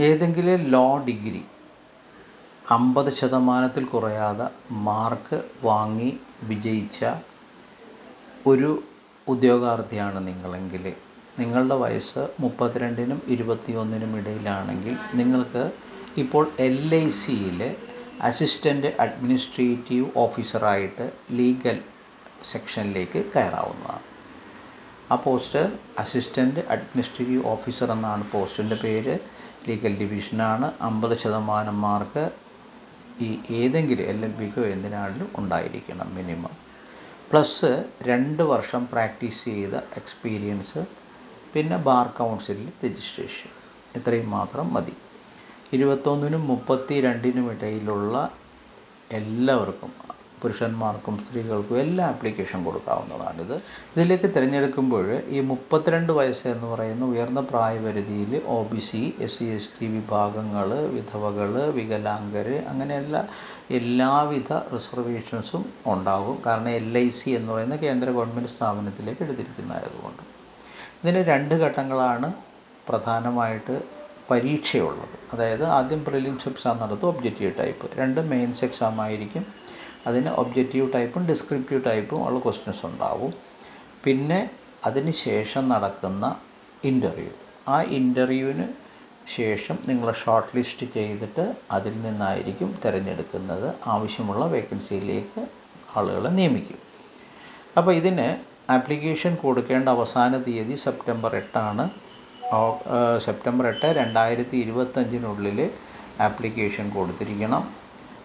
ഏതെങ്കിലും law degree അമ്പത് ശതമാനത്തിൽ കുറയാതെ മാർക്ക് വാങ്ങി വിജയിച്ച ഒരു ഉദ്യോഗാർത്ഥിയാണ് നിങ്ങളെങ്കിൽ. നിങ്ങളുടെ വയസ്സ് മുപ്പത്തിരണ്ടിനും ഇരുപത്തിയൊന്നിനും ഇടയിലാണെങ്കിൽ നിങ്ങൾക്ക് ഇപ്പോൾ എൽ ഐ സിയിലെ അസിസ്റ്റന്റ് അഡ്മിനിസ്ട്രേറ്റീവ് ഓഫീസറായിട്ട് ലീഗൽ സെക്ഷനിലേക്ക് കയറാവുന്നതാണ്. ആ പോസ്റ്റ് അസിസ്റ്റന്റ് അഡ്മിനിസ്ട്രേറ്റീവ് ഓഫീസർ എന്നാണ് പോസ്റ്റിന്റെ പേര്. ലീഗൽ ഡിവിഷനാണ്. അമ്പത് ശതമാനം മാർക്ക് ഈ ഏതെങ്കിലും എൽ എൽ ബിക്കോ എന്തിനാണെങ്കിലും ഉണ്ടായിരിക്കണം മിനിമം. പ്ലസ് രണ്ട് വർഷം പ്രാക്ടീസ് ചെയ്ത എക്സ്പീരിയൻസ് പിന്നെ ബാർ കൗൺസിലിൽ രജിസ്ട്രേഷൻ. ഇത്രയും മാത്രം മതി. ഇരുപത്തൊന്നിനും മുപ്പത്തി രണ്ടിനും ഇടയിലുള്ള എല്ലാവർക്കും പുരുഷന്മാർക്കും സ്ത്രീകൾക്കും എല്ലാ ആപ്ലിക്കേഷൻ കൊടുക്കാവുന്നതാണിത്. ഇതിലേക്ക് തിരഞ്ഞെടുക്കുമ്പോൾ ഈ മുപ്പത്തിരണ്ട് വയസ്സ് എന്ന് പറയുന്ന ഉയർന്ന പ്രായപരിധിയിൽ O B C S C S T വിഭാഗങ്ങൾ വിധവകൾ വികലാംഗർ അങ്ങനെയുള്ള എല്ലാവിധ റിസർവേഷൻസും ഉണ്ടാകും. കാരണം എൽ ഐ സി എന്ന് പറയുന്ന കേന്ദ്ര ഗവൺമെന്റ് സ്ഥാപനത്തിലേക്ക് എടുത്തിരിക്കുന്നതായതുകൊണ്ട്. ഇതിന് രണ്ട് ഘട്ടങ്ങളാണ് പ്രധാനമായിട്ട് പരീക്ഷയുള്ളത്. അതായത് ആദ്യം പ്രിലിംസ് എക്സാം നടത്തും ഒബ്ജക്റ്റീവ് ടൈപ്പ് രണ്ട് മെയിൻസ് എക്സാം ആയിരിക്കും. അതിന് ഒബ്ജക്റ്റീവ് ടൈപ്പും ഡിസ്ക്രിപ്റ്റീവ് ടൈപ്പും ഉള്ള ക്വസ്റ്റ്യൻസ് ഉണ്ടാവും. പിന്നെ അതിന് ശേഷം നടക്കുന്ന ഇന്റർവ്യൂ ആ ഇന്റർവ്യൂവിന് ശേഷം നിങ്ങൾ ഷോർട്ട് ലിസ്റ്റ് ചെയ്തിട്ട് അതിൽ നിന്നായിരിക്കും തിരഞ്ഞെടുക്കുന്നത്. ആവശ്യമുള്ള വേക്കൻസിയിലേക്ക് ആളുകളെ നിയമിക്കും. അപ്പോൾ ഇതിന് ആപ്ലിക്കേഷൻ കൊടുക്കേണ്ട അവസാന തീയതി സെപ്റ്റംബർ എട്ടാണ്. സെപ്റ്റംബർ എട്ട് രണ്ടായിരത്തി ഇരുപത്തഞ്ചിനുള്ളിൽ ആപ്ലിക്കേഷൻ കൊടുത്തിരിക്കണം.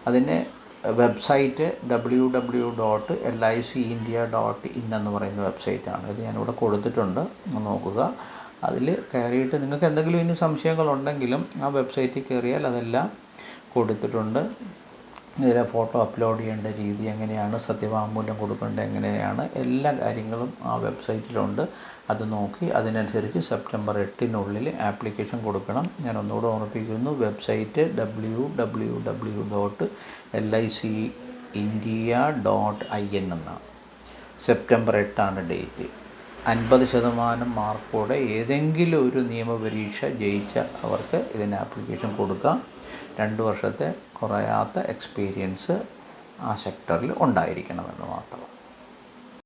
അതിന് website W W dot L I C India dot in എന്ന് പറയുന്ന വെബ്സൈറ്റാണ്. ഇത് ഞാനിവിടെ കൊടുത്തിട്ടുണ്ട്. നോക്കുക. അതിൽ കയറിയിട്ട് നിങ്ങൾക്ക് എന്തെങ്കിലും ഇനി സംശയങ്ങളുണ്ടെങ്കിലും ആ വെബ്സൈറ്റിൽ കയറിയാൽ അതെല്ലാം കൊടുത്തിട്ടുണ്ട്. ഇതിലെ ഫോട്ടോ അപ്ലോഡ് ചെയ്യേണ്ട രീതി എങ്ങനെയാണ് സത്യവാങ്മൂലം കൊടുക്കേണ്ടത് എങ്ങനെയാണ് എല്ലാ കാര്യങ്ങളും ആ വെബ്സൈറ്റിലുണ്ട് അത് നോക്കി അതിനനുസരിച്ച് സെപ്റ്റംബർ എട്ടിനുള്ളിൽ ആപ്ലിക്കേഷൻ കൊടുക്കണം. ഞാൻ ഒന്നുകൂടെ ഓർമ്മിപ്പിക്കുന്നു website W W W dot L I C India dot I N എന്നാണ്. സെപ്റ്റംബർ എട്ടാണ് ഡേറ്റ് അൻപത് ശതമാനം മാർക്കോടെ ഏതെങ്കിലും ഒരു നിയമപരീക്ഷ ജയിച്ച അവർക്ക് ഇതിന് ആപ്ലിക്കേഷൻ കൊടുക്കാം. രണ്ട് വർഷത്തെ കുറയാത്ത എക്സ്പീരിയൻസ് ആ സെക്ടറിൽ ഉണ്ടായിരിക്കണമെന്ന് മാത്രം.